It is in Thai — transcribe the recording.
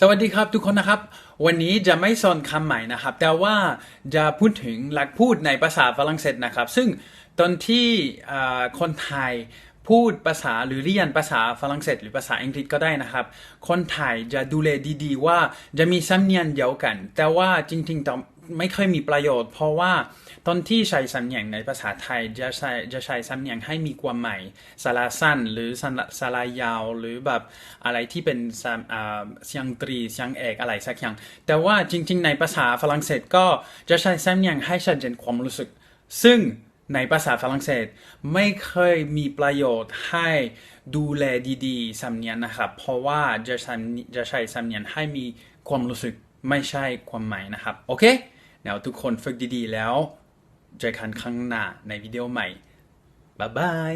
สวัสดีครับทุกคนนะครับ วันนี้จะไม่สอนคำใหม่นะครับ แต่ว่าจะพูดถึงหลักพูดในภาษาฝรั่งเศสนะครับ ซึ่งตอนที่คนไทยพูดภาษาหรือเรียนภาษาฝรั่งเศส หรือภาษาอังกฤษก็ได้นะครับ คนไทยจะดูแลดีๆ ว่าจะมีสำเนียงเดียวกัน แต่ว่าจริงๆต้อง ไม่เคยมีประโยชน์ เพราะว่าตอนที่ใช้สำเนียงในภาษาไทยจะใช้จะใช้สำเนียงให้มีความหมายสาระสั้นหรือสระสาระยาว หรือแบบอะไรที่เป็นสามอ่าเสียงตรีเสียงเอกอะไรสักอย่าง แต่ว่าจริง ๆ ในภาษาฝรั่งเศสก็จะใช้สำเนียงให้ชัดเจนความรู้สึก ซึ่งในภาษาฝรั่งเศสไม่เคยมีประโยชน์ให้ดูแลดีๆสำเนียงนะครับ เพราะว่าจะใช้จะใช้สำเนียงให้มีความรู้สึกไม่ใช่ความหมายนะครับ โอเค แล้วทุกคนฝึกดีๆแล้ว เจอกันครั้งหน้าในวิดีโอใหม่บ๊ายบาย